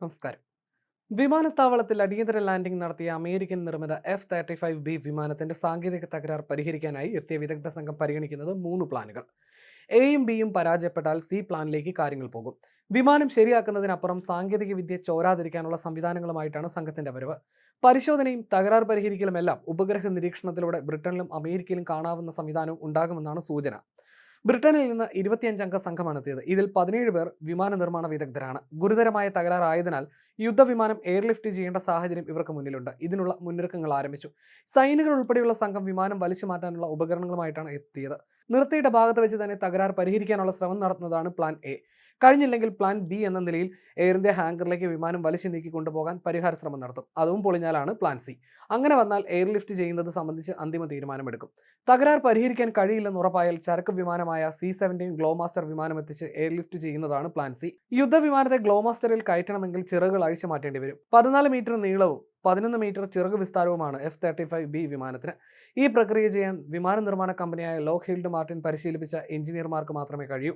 നമസ്കാരം. വിമാനത്താവളത്തിൽ അടിയന്തര ലാൻഡിംഗ് നടത്തിയ അമേരിക്കൻ നിർമ്മിത എഫ് തേർട്ടി ഫൈവ് ബി വിമാനത്തിന്റെ സാങ്കേതിക തകരാർ പരിഹരിക്കാനായി എത്തിയ വിദഗ്ധ സംഘം പരിഗണിക്കുന്നത് മൂന്ന് പ്ലാനുകൾ. എയും ബിയും പരാജയപ്പെട്ടാൽ സി പ്ലാനിലേക്ക് കാര്യങ്ങൾ പോകും. വിമാനം ശരിയാക്കുന്നതിനപ്പുറം സാങ്കേതിക വിദ്യ ചോരാതിരിക്കാനുള്ള സംവിധാനങ്ങളുമായിട്ടാണ് സംഘത്തിന്റെ വരവ്. പരിശോധനയും തകരാർ പരിഹരിക്കലുമെല്ലാം ഉപഗ്രഹ നിരീക്ഷണത്തിലൂടെ ബ്രിട്ടനിലും അമേരിക്കയിലും കാണാവുന്ന സംവിധാനവും ഉണ്ടാകുമെന്നാണ് സൂചന. ബ്രിട്ടനിൽ നിന്ന് ഇരുപത്തിയഞ്ചംഗ സംഘമാണ് എത്തിയത് ഇതിൽ പതിനേഴ് പേർ വിമാന നിർമ്മാണ വിദഗ്ധരാണ്. ഗുരുതരമായ തകരാറായതിനാൽ യുദ്ധവിമാനം എയർലിഫ്റ്റ് ചെയ്യേണ്ട സാഹചര്യം ഇവർക്ക് മുന്നിലുണ്ട്. ഇതിനുള്ള മുന്നൊരുക്കങ്ങൾ ആരംഭിച്ചു. സൈനികർ ഉൾപ്പെടെയുള്ള സംഘം വിമാനം വലിച്ചു മാറ്റാനുള്ള ഉപകരണങ്ങളുമായിട്ടാണ് എത്തിയത്. നിർത്തിയിട്ട ഭാഗത്ത് വെച്ച് തന്നെ തകരാർ പരിഹരിക്കാനുള്ള ശ്രമം നടത്തുന്നതാണ് പ്ലാൻ എ. കഴിഞ്ഞില്ലെങ്കിൽ പ്ലാൻ ബി എന്ന നിലയിൽ എയർ ഇന്ത്യ ഹാങ്കറിലേക്ക് വിമാനം വലിച്ചു നീക്കി കൊണ്ടുപോകാൻ പരിഹാര ശ്രമം നടത്തും. അതും പൊളിഞ്ഞാലാണ് പ്ലാൻ സി. അങ്ങനെ വന്നാൽ എയർലിഫ്റ്റ് ചെയ്യുന്നത് സംബന്ധിച്ച് അന്തിമ തീരുമാനമെടുക്കും. തകരാർ പരിഹരിക്കാൻ കഴിയില്ലെന്ന് ഉറപ്പായാൽ ചരക്ക് വിമാനമായ സി സെവന്റീൻ ഗ്ലോമാസ്റ്റർ വിമാനം എത്തിച്ച് എയർലിഫ്റ്റ് ചെയ്യുന്നതാണ് പ്ലാൻ സി. യുദ്ധവിമാനത്തെ ഗ്ലോമാസ്റ്ററിൽ കയറ്റണമെങ്കിൽ ചിറകുകൾ അഴിച്ചു മാറ്റേണ്ടി വരും. പതിനാല് മീറ്റർ നീളവും പതിനൊന്ന് മീറ്റർ ചിറക് വിസ്താരവുമാണ് എഫ് തേർട്ടി ഫൈവ് ബി വിമാനത്തിന്. ഈ പ്രക്രിയ ചെയ്യാൻ വിമാന നിർമ്മാണ കമ്പനിയായ ലോക്ക് ഹീൽഡ് മാർട്ടിൻ പരിശീലിപ്പിച്ച എഞ്ചിനീയർമാർക്ക് മാത്രമേ കഴിയൂ.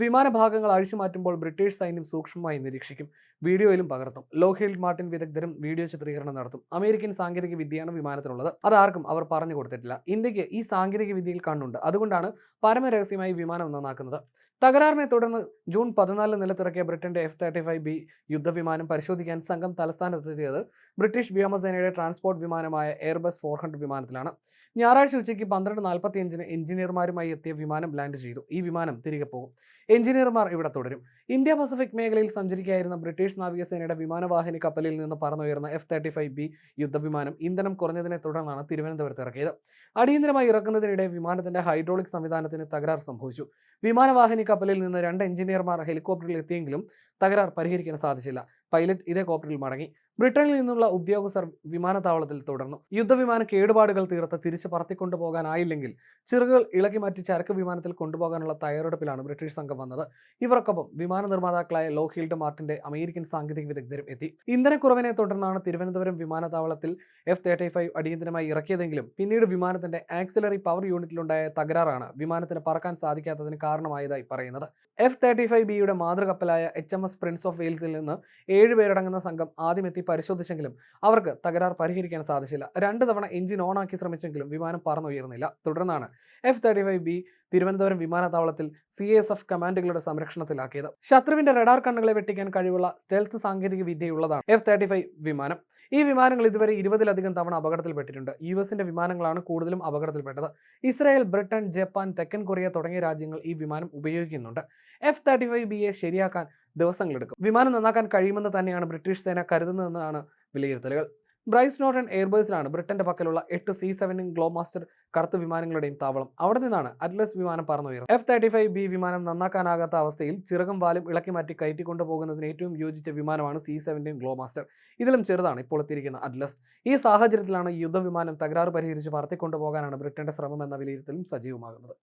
വിമാന ഭാഗങ്ങൾ അഴിച്ചു മാറ്റുമ്പോൾ ബ്രിട്ടീഷ് സൈന്യം സൂക്ഷ്മമായി നിരീക്ഷിക്കും. വീഡിയോയിലും പകർത്തും. ലോക്ക് ഹീൽഡ് മാർട്ടിൻ വിദഗ്ധരും വീഡിയോ ചിത്രീകരണം നടത്തും. അമേരിക്കൻ സാങ്കേതിക വിദ്യയാണ് വിമാനത്തിലുള്ളത് അതാർക്കും അവർ പറഞ്ഞു കൊടുത്തിട്ടില്ല. ഇന്ത്യയ്ക്ക് ഈ സാങ്കേതിക വിദ്യയിൽ കണ്ണുണ്ട്. അതുകൊണ്ടാണ് പരമരഹസ്യമായി വിമാനം നന്നാക്കുന്നത്. തകരാറിനെ തുടർന്ന് ജൂൺ പതിനാലിന് നിലത്തിറക്കിയ ബ്രിട്ടന്റെ എഫ് തേർട്ടി ഫൈവ് ബി യുദ്ധവിമാനം പരിശോധിക്കാൻ സംഘം തലസ്ഥാനത്തെത്തിയത് ബ്രിട്ടീഷ് വ്യോമസേനയുടെ ട്രാൻസ്പോർട്ട് വിമാനമായ എയർബസ് ഫോർ ഹൺഡ്രഡ് വിമാനത്തിലാണ്. ഞായറാഴ്ച ഉച്ചയ്ക്ക് പന്ത്രണ്ട് നാൽപ്പത്തിയഞ്ചിന് എഞ്ചിനീയർമാരുമായി എത്തിയ വിമാനം ലാൻഡ് ചെയ്തു. ഈ വിമാനം തിരികെ പോകും. എഞ്ചിനീയർമാർ ഇവിടെ തുടരും. ഇന്ത്യ പസഫിക് മേഖലയിൽ സഞ്ചരിക്കായിരുന്ന ബ്രിട്ടീഷ് നാവികസേനയുടെ വിമാനവാഹിനി കപ്പലിൽ നിന്ന് പറന്നുയർന്ന എഫ് തേർട്ടി ഫൈവ് ബി യുദ്ധവിമാനം ഇന്ധനം കുറഞ്ഞതിനെ തുടർന്നാണ് തിരുവനന്തപുരത്ത് ഇറക്കിയത്. അടിയന്തരമായി ഇറക്കുന്നതിനിടെ വിമാനത്തിന്റെ ഹൈഡ്രോളിക് സംവിധാനത്തിന് തകരാർ സംഭവിച്ചു. വിമാനവാഹിനി കപ്പലിൽ നിന്ന് രണ്ട് എഞ്ചിനീയർമാർ ഹെലികോപ്റ്ററിൽ എത്തിയെങ്കിലും തകരാർ പരിഹരിക്കാൻ സാധിച്ചില്ല. പൈലറ്റ് ഇതേ കോപ്റ്ററിൽ മടങ്ങി. ബ്രിട്ടനിൽ നിന്നുള്ള ഉദ്യോഗസ്ഥർ വിമാനത്താവളത്തിൽ തുടർന്നു. യുദ്ധവിമാന കേടുപാടുകൾ തീർത്ത് തിരിച്ചു പറത്തിക്കൊണ്ടുപോകാനായില്ലെങ്കിൽ ചിറകുകൾ ഇളക്കി മാറ്റി ചരക്ക് വിമാനത്തിൽ കൊണ്ടുപോകാനുള്ള തയ്യാറെടുപ്പിലാണ് ബ്രിട്ടീഷ് സംഘം വന്നത്. ഇവർക്കൊപ്പം വിമാന നിർമ്മാതാക്കളായ ലോഹീൽഡ് മാർട്ടിന്റെ അമേരിക്കൻ സാങ്കേതിക വിദഗ്ധരും എത്തി. ഇന്ധനക്കുറവിനെ തുടർന്നാണ് തിരുവനന്തപുരം വിമാനത്താവളത്തിൽ എഫ് തേർട്ടി ഫൈവ് അടിയന്തരമായി ഇറക്കിയതെങ്കിലും പിന്നീട് വിമാനത്തിന്റെ ആക്സിലറി പവർ യൂണിറ്റിലുണ്ടായ തകരാറാണ് വിമാനത്തിന് പറക്കാൻ സാധിക്കാത്തതിന് കാരണമായതായി പറയുന്നത്. എഫ് തേർട്ടി ഫൈവ് ബിയുടെ മാതൃകപ്പലായ H M S prince of വെയിൽസിൽ നിന്ന് ഏഴുപേരടങ്ങുന്ന സംഘം ആദ്യം എത്തി പരിശോധിച്ചെങ്കിലും അവർക്ക് തകരാർ പരിഹരിക്കാൻ സാധിച്ചില്ല. രണ്ട് തവണ എഞ്ചിൻ ഓണാക്കി ശ്രമിച്ചെങ്കിലും വിമാനം പറന്നുയർന്നില്ല. തുടർന്നാണ് F thirty five B Thiruvananthapuram വിമാനത്താവളത്തിൽ സി എസ് എഫ് കമാൻഡുകളുടെ സംരക്ഷണത്തിലാക്കിയത്. ശത്രുവിന്റെ റഡാർ കണ്ണുകളെ വെട്ടിക്കാൻ കഴിവുള്ള സ്റ്റെൽത്ത് സാങ്കേതിക വിദ്യയുള്ളതാണ് എഫ് തേർട്ടി ഫൈവ് വിമാനം. ഈ വിമാനങ്ങൾ ഇതുവരെ ഇരുപതിലധികം തവണ അപകടത്തിൽപ്പെട്ടിട്ടുണ്ട്. യു എസിന്റെ വിമാനങ്ങളാണ് കൂടുതലും അപകടത്തിൽപ്പെട്ടത്. ഇസ്രായേൽ ബ്രിട്ടൻ ജപ്പാൻ തെക്കൻ കൊറിയ തുടങ്ങിയ രാജ്യങ്ങൾ ഈ വിമാനം ഉപയോഗിക്കുന്നുണ്ട്. എഫ് തേർട്ടി ഫൈവ് ബിയെ ശരിയാക്കാൻ ദിവസങ്ങളെടുക്കും. വിമാനം നന്നാക്കാൻ കഴിയുമെന്ന് തന്നെയാണ് ബ്രിട്ടീഷ് സേന കരുതുന്നതെന്നാണ് വിലയിരുത്തലുകൾ. ബ്രൈസ് നോർട്ടൺ എയർബേസിലാണ് ബ്രിട്ടന്റെ പക്കലുള്ള എട്ട് സി സെവൻ ഗ്ലോ മാസ്റ്റർ കറുത്ത വിമാനങ്ങളുടെയും താവളം. അവിടെ നിന്നാണ് അറ്റ്ലസ് വിമാനം പറന്നുയർന്നത് എഫ് തേർട്ടി ഫൈവ് ബി വിമാനം നന്നാക്കാനാകാത്ത അവസ്ഥയിൽ ചിറകും വാലും ഇളക്കി മാറ്റി കയറ്റി കൊണ്ടുപോകുന്നതിന് ഏറ്റവും യോജിച്ച വിമാനമാണ് സി സെവന്റീൻ ഗ്ലോ മാസ്റ്റർ ഇതിലും ചെറുതാണ് ഇപ്പോൾ എത്തിയിരിക്കുന്ന അറ്റ്ലസ്. ഈ സാഹചര്യത്തിലാണ് യുദ്ധവിമാനം തകരാറ് പരിഹരിച്ച് പറത്തിക്കൊണ്ടുപോകാനാണ് ബ്രിട്ടന്റെ ശ്രമം എന്ന വിലയിരുത്തലും സജീവമാകുന്നത്.